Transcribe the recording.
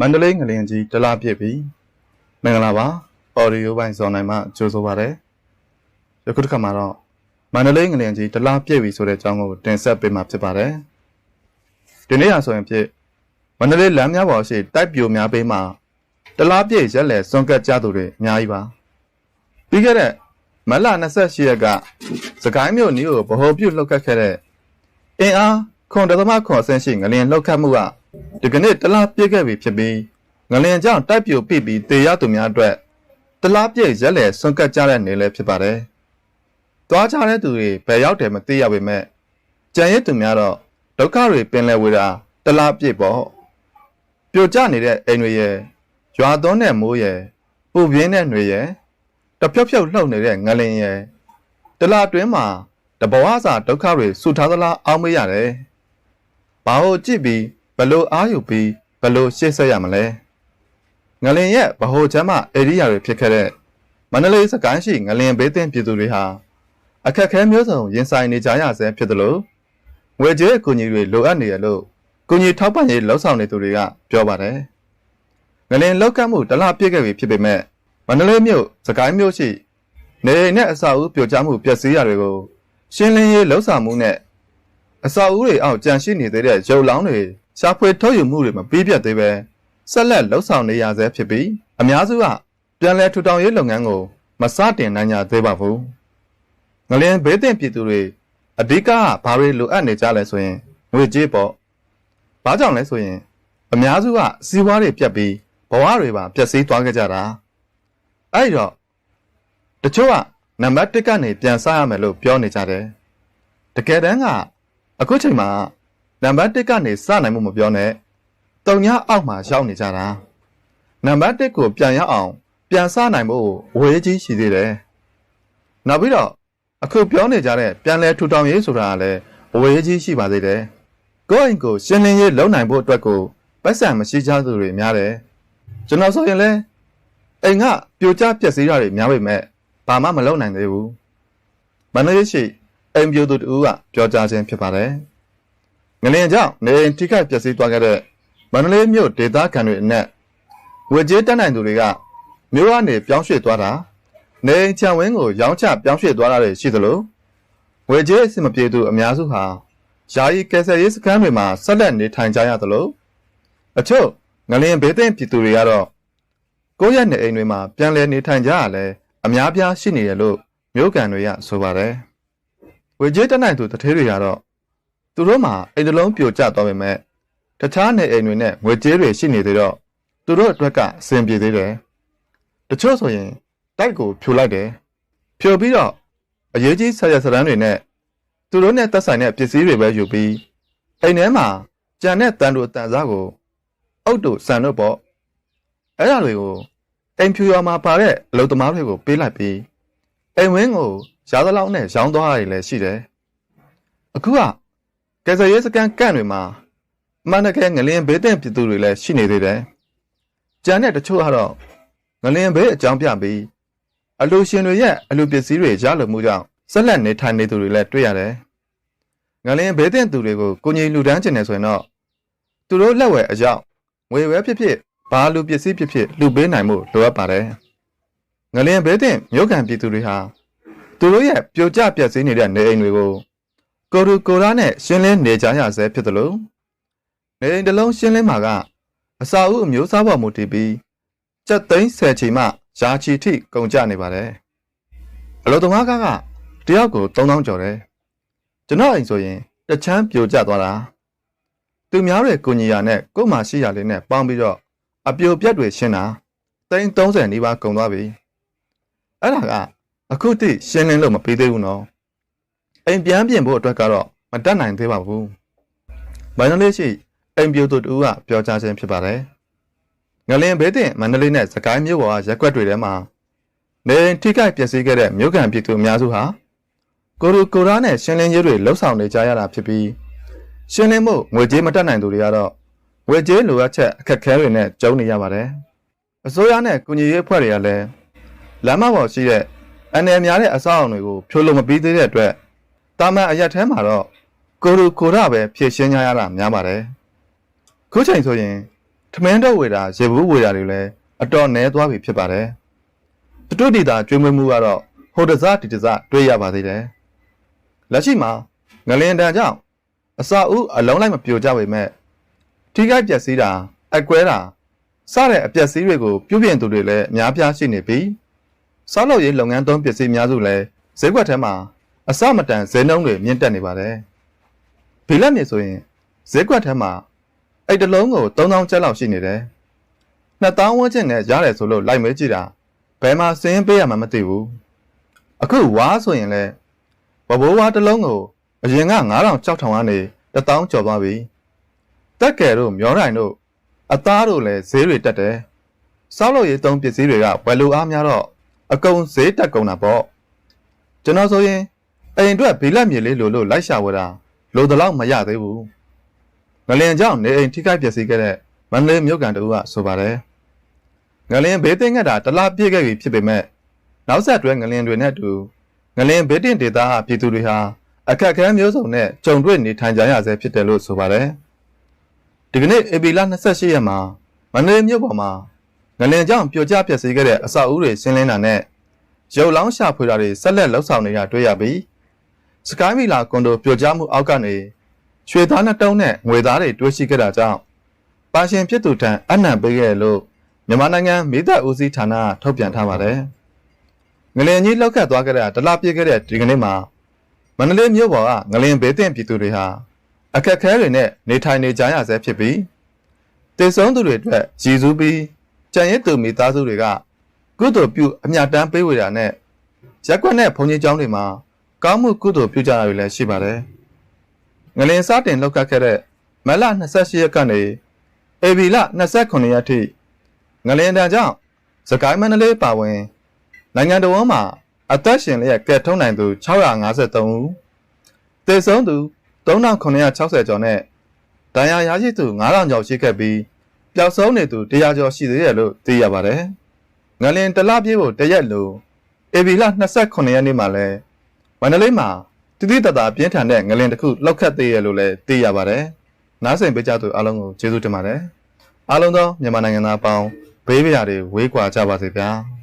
မန္တလေးငလျင်ကြီးတလားပြစ်ပြီမင်္ဂလာပါအော်ဒီယိုပိုင်းဇွန်နိုင်မှကြိုဆိုပါရစေယခုတစ်ခါမှာတော့မန္တလေးငလျင်ကြီးတလားပြစ်ပြီဆိုတဲ့အကြောင်းကိုတင်ဆက်ပေးမှာဖြစ်ပါတယ်ဒီနေ့ရဆိုရင်ဖြစ်မန္တလေးလမ်းများပေါ်ရှိတိုက်ပြိုများပေးမှာတလားပြည့်ရက်လက်စွန့်ကပ်ကြသူတွေအများကြီးပါပြီးခဲ့တဲ့မတ်လ28ရက်ကစကိုင်းမြို့နီးကိုဗဟိုပြုတ်လှုပ်ခတ်ခဲ့တဲ့အင်အားခွန်တသမခွန်ဆင်းရှိငလျင်လှုပ်ခတ်မှုက ဒီကနေ့တလားပြည့်ခဲ့ပြီဖြစ်ပြီးငလျင်ကြောင့်တိုက်ပြိုပိပြီးတေရသူများအတွက်တလားပြည့်ရက်လက်စွန့်ကပ်ကြတဲ့နေလဲဖြစ်ပါတယ်သွားကြတဲ့သူတွေဘယ်ရောက်တယ်မသိရပေမဲ့ကြံရစ်သူများတော့ဒုက္ခတွေပင်လယ်ဝေတာတလားပြည့်ပေါ့ပြိုကျနေတဲ့အိမ်တွေရဲ့ရွာသွန်းတဲ့မိုးရဲ့ပူပြင်းတဲ့ຫນွေရဲ့တဖြုတ်ဖြုတ်လှုပ်နေတဲ့ငလင်ရဲ့တလားအတွင်းမှာတဘဝစာဒုက္ခတွေဆူထားသလားအောင်းမေးရတယ်။ဘာလို့ကြည့်ပြီး ဘလို့အားယူပြီးဘလို့ရှေ့ဆက်ရမလဲ။ငလင်ရဲ့ဗဟိုချမ်းမဧရိယာတွေဖြစ်ခဲ့တဲ့မန္တလေးစကိုင်းရှိငလင်ဘေးသင့်ပြည်သူတွေဟာအခက်အခဲမျိုးစုံရင်ဆိုင်နေကြရဆဲဖြစ်တယ်လို့ငွေကြေးအကူအညီတွေလိုအပ်နေရလို့ကူညီထောက်ပံ့ရေးလှုပ်ဆောင်နေသူတွေကပြောပါတယ်။ငလင်လောက်ကမှုတစ်လပြည့်ခဲ့ပြီဖြစ်ပေမဲ့မန္တလေးမြို့စကိုင်းမြို့ရှိနေအိမ်နဲ့အစာအုပ်ပြိုကျမှုပျက်စီးရတွေကိုရှင်းလင်းရေးလှုပ်ဆောင်မှုနဲ့အစာအုပ်တွေအောက်ကြန့်ရှိနေသေးတဲ့ရုပ်လောင်းတွေ ရှားဖွေထုတ်ယူမှုတွေမပြီးပြတ်သေးပဲဆက်လက်လှုပ်ဆောင်နေရဆဲဖြစ်ပြီးအများစုကပြန်လည်ထူထောင်ရေးလုပ်ငန်းကိုမစတင်နိုင်ကြသေးပါဘူးငလျင်ဘေးသင့်ပြည်သူတွေအဓိကဘာတွေလိုအပ်နေကြလဲဆိုရင်ငွေကြေးပေါ့ဘာကြောင့်လဲဆိုရင် အများစုကစီးပွားတွေပြတ်ပြီးဘဝတွေပါပျက်စီးသွားကြကြတာအဲ့တော့တချို့ကနံပါတ်1ကနေပြန်စားရမယ်လို့ပြောနေကြတယ်တကယ်တမ်းကအခုချိန်မှာ နံပါတ်1ကနေစနိုင်မှုမပြောနဲ့တုံညာအောက်မှာရောက်နေကြတာနံပါတ်1ကိုပြန်ရအောင် ပြန်စနိုင်ဖို့ဝေးကြီးရှိသေးတယ်နောက်ပြီးတော့အခုပြောနေကြတဲ့ပြန်လဲထူထောင်ရေးဆိုတာကလည်းဝေးကြီးရှိပါသေးတယ်ကိုယ့်အိမ်ကိုရှင်းလင်းရေးလုပ်နိုင်ဖို့အတွက်ကိုပတ်စံမရှိကြသူတွေများတယ်ကျွန်တော်ဆိုရင်လဲအိမ်ကပြိုကျပျက်စီးတာတွေများပေမဲ့ဘာမှမလုပ်နိုင်သေးဘူးမန္တလေးရှိအိမ်ပြိုသူတူကပြောကြားခြင်းဖြစ်ပါတယ် ငလျင်ကြောင့်နေအိမ်ထိခိုက်ပျက်စီးသွားခဲ့တဲ့မန္တလေးမြို့ဒေသခံတွေအနက်ဝေကျေးတက်နိုင်သူတွေကမြို့ကနေပြောင်းရွှေ့သွားတာနေအိမ်ချံဝင်းကိုရောင်းချပြောင်းရွှေ့သွားတာတွေရှိသလိုဝေကျေးအဆင်မပြေသူအများစုဟာယာယီကယ်ဆယ်ရေးစခန်းတွေမှာဆက်လက်နေထိုင်ကြရသလိုအချို့ငလျင်ဘေးသင့်ပြည်သူတွေကတော့ကိုယ့်ရဲ့နေအိမ်တွေမှာပြန်လည်နေထိုင်ကြရလဲအများပြားရှိနေတယ်လို့မြို့ကန်တွေကဆိုပါတယ်။ဝေကြီးတက်နိုင်သူတထေးတွေကတော့ သူတို့မှာအိမ်တစ်လုံးပြိုကျသွားပေမဲ့တခြားနေအိမ်တွေနဲ့ငွေကြေးတွေရှိနေသေးတော့သူတို့အတွက်ကအဆင်ပြေသေးတယ်။တချို့ဆိုရင်တိုက်ကိုဖြိုလိုက်တယ်။ဖြိုပြီးတော့အရေးကြီးဆက်ရစရန်တွေနဲ့သူတို့နဲ့သက်ဆိုင်တဲ့ပစ္စည်းတွေပဲယူပြီးအိမ်ထဲမှာကြံတဲ့တန်တို့တန်စားကိုအုတ်တို့ဆန်တို့ပေါ့အဲ့ဒါတွေကိုအိမ်ဖြူရွာမှာပါတဲ့အလုပ်သမားတွေကိုပေးလိုက်ပြီးအိမ်ဝင်းကိုရားသလောက်နဲ့ရောင်းသွားရတယ်လည်းရှိတယ်။အခုက ကယ်ဆယ်ရေးစကန်ကန့်တွေမှာအမှန်တကယ်ငလျင်ဘေးတဲ့ပြည်သူတွေလည်းရှိနေသေးတယ်။ကြံတဲ့တချို့ကတော့ငလျင်ဘေးအကြောင်းပြပြီးအလူရှင်တွေရဲ့အလူပစ္စည်းတွေရလိုမှုကြောင့်ဆက်လက်နေထိုင်နေသူတွေလည်းတွေ့ရတယ်။ငလျင်ဘေးတဲ့သူတွေကိုကိုကြီးလူတန်းကျင်နေဆိုရင်တော့သူတို့လက်ဝယ်အရောက်ငွေဝဲဖြစ်ဖြစ်ဘာလူပစ္စည်းဖြစ်ဖြစ်လူပေးနိုင်မှုလိုအပ်ပါတယ်။ငလျင်ဘေးတင်မြို့ကန်ပြည်သူတွေဟာသူတို့ရဲ့ပြိုကျပြက်စီးနေတဲ့နေအိမ်တွေကို ကိုရူကိုရာနဲ့ရှင်းလင်းနေကြရဆဲဖြစ်တယ်လို့နေအိမ်တစ်လုံးရှင်းလင်းမှာကအစာအုပ်အမျိုးအစားပေါ်မူတည်ပြီးစက်သိန်း10ချီမှယာချီထိကုန်ကျနေပါတယ်။အလို့သမားကကတယောက်ကို3000ကျော်တယ်။ကျွန်တော်အိမ်ဆိုရင်တချမ်းပြိုကျသွားတာ။သူများတဲ့ကိုညီယာနဲ့ကို့မှာရှိရလေးနဲ့ပေါင်းပြီးတော့အပြိုပြက်တွေရှင်းတာသိန်း30နီးပါးကုန်သွားပြီအဲ့ဒါကအခုတိရှင်းလင်းလို့မပြီးသေးဘူးနော် အိမ်ပြန်ပြင်ဖို့အတွက်ကတော့မတတ်နိုင်သေးပါဘူးမန္တလေးရှိအိမ်ပြိုသူတူကပြောကြားခြင်းဖြစ်ပါတယ်ငလင်ဘေးတင်မန္တလေးနဲ့စကိုင်းမြို့ပေါ်ကရက်ွက်တွေထဲမှာနေထိခိုက်ပျက်စီးခဲ့တဲ့မြို့ကန်ပြည်သူအများစုဟာကိုရူကိုရာနဲ့ရှင်းလင်းရေးတွေလှုပ်ဆောင်နေကြရတာဖြစ်ပြီးရှင်းလင်းမှုငွေကြေးမတက်နိုင်သူတွေကတော့ဝေကျေးလိုအပ်ချက်အခက်အခဲတွေနဲ့ကြုံနေရပါတယ်။အစိုးရနဲ့ကုညီရေးအဖွဲ့တွေကလည်းလမ်းမပေါ်ရှိတဲ့အနေများတဲ့အဆောက်အအုံတွေကိုဖြိုးလို့မပြီးသေးတဲ့အတွက် တာမန်အရက်ထဲမှာတော့ကိုရူကိုရပဲဖြည့်ရှင်းကြရတာများပါတယ်။ခုချိန်ဆိုရင်ထထမင်းတော့ဝေတာရေဘူးဝေတာတွေလည်းအတော်နည်းသွားပြီဖြစ်ပါတယ်။တတွဒေတာကျွေးမွေးမှုကတော့ဟိုတစားဒီတစားတွေ့ရပါသေးတယ်။လက်ရှိမှာငလင်တန်ကြောင့်အစာဦးအလုံးလိုက်မပြိုကြပေမဲ့ထိခိုက်ပျက်စီးတာအကွဲတာစတဲ့အပျက်စီးတွေကိုပြုပြင်သူတွေလည်းအများပြားရှိနေပြီးစောက်လုပ်ရေးလုပ်ငန်းသုံးပစ္စည်းများစုလည်းဈေးကွက်ထဲမှာ အစမတန်ဈေးနှုန်းတွေမြင့်တက်နေပါတယ်။ဘီလက်မြေဆိုရင်ဈေးကွက်ထဲမှာအဲ့တလုံးကို3000ကျပ်လောက်ရှိနေတယ်။2000ဝန်းကျင်နဲ့ရတယ်ဆိုလို့လိုက်မဲကြည့်တာဘယ်မှာစင်းပေးရမှမသိဘူး။အခုဝါဆိုရင်လည်းဘဘိုးဝါတစ်လုံးကိုအရင်က9000 6000ကနေ1000ကျော်သွားပြီ။တက်ကယ်တို့မျောတိုင်းတို့အသားတို့လည်းဈေးတွေတက်တယ်။စောက်လို့ရေးသုံးပစ္စည်းတွေကဝယ်လိုအားများတော့အကုန်ဈေးတက်ကုန်တာပေါ့။ကျွန်တော်ဆိုရင် အိမ်အတွက်ဘီလက်မြေလေးလိုလို့လိုက်ရှာဝယ်တာလိုတလောက်မရသေးဘူး။ငလင်ကြောင့်နေအိမ်ထိခိုက်ပျက်စီးခဲ့တဲ့မန္တလေးမြို့ကန်တူကဆိုပါတယ်။ငလင်ဘေးသိမ်းခဲ့တာတစ်လပြည့်ခဲ့ပြီဖြစ်ပေမဲ့နောက်ဆက်တွဲငလင်တွေနဲ့အတူငလင်ဘေးတင်ဒေသဟာပြည်သူတွေဟာအခက်အခဲမျိုးစုံနဲ့ကြုံတွေ့နေထိုင်ကြရဆဲဖြစ်တယ်လို့ဆိုပါတယ်။ဒီကနေ့ဧပြီလ28ရက်မှာမန္တလေးမြို့ပေါ်မှာငလင်ကြောင့်ပြိုကျပျက်စီးခဲ့တဲ့အဆောက်အဦတွေရှင်းလင်းတာနဲ့ရုပ်လောင်းရှာဖွေတာတွေဆက်လက်လှုပ်ဆောင်နေတာတွေ့ရပြီး စကိုင်းမီလာကွန်ဒိုပြိုကျမှုအောက်ကနေရွှေသားနှစ်တုံးနဲ့ငွေသားတွေတွေ့ရှိခဲ့တာကြောင့်ပါရှင်ဖြစ်သူထံအနံ့ပေးခဲ့လို့မြန်မာနိုင်ငံမိသက်ဦးစီးဌာနကထုတ်ပြန်ထားပါတယ်။ငလင်ကြီးလောက်ခတ်သွားခဲ့တဲ့တလပြည့်ခဲ့တဲ့ဒီကနေ့မှာမန္တလေးမြို့ပေါ်ကငလင်ဘေးတင်ပြည်သူတွေဟာအခက်အခဲတွေနဲ့နေထိုင်နေကြရဆဲဖြစ်ပြီးတည်ဆုံးသူတွေအတွက်ရည်စူးပြီးကြံရစ်သူမိသားစုတွေကကုသိုလ်ပြုအမြတ်တမ်းပေးဝေတာနဲ့ရက်ကွက်နဲ့ဘုံကြီးကျောင်းတွေမှာ ကောင်းမှုကုသိုလ်ပြုကြတာတွေလည်းရှိပါတယ်။ငလင်စတင်လောက်ခတ်ခဲ့တဲ့မတ်လ28ရက်ကနေဧပြီလ29ရက်ထိငလင်တန်ကြောင့်စကိုင်းမန္တလေးပါဝင်နိုင်ငံတော်ဝန်မှာအသက်ရှင်လျက်ကဲထုံးနိုင်သူ653ဦးတည်ဆုံးသူ3960ကျော်နဲ့ဒဏ်ရာရရှိသူ9000ကျော်ရှိခဲ့ပြီးပျောက်ဆုံးနေသူ100ကျော်ရှိသေးတယ်လို့သိရပါတယ်။ငလင်တလပြေးဖို့တရက်လို့ဧပြီလ29ရက်နေ့မှာလဲ မန္တလေးမှာတိတိတတ်တာပြင်းထန်တဲ့ငလင်တစ်ခုလောက်ခတ်သေးရလို့လည်းသိရပါတယ်။နားဆင်ပေးကြသူအားလုံးကိုကျေးဇူးတင်ပါတယ်။အားလုံးသောမြန်မာနိုင်ငံသားအပေါင်းဘေးပရာတွေဝေးကွာကြပါစေဗျာ။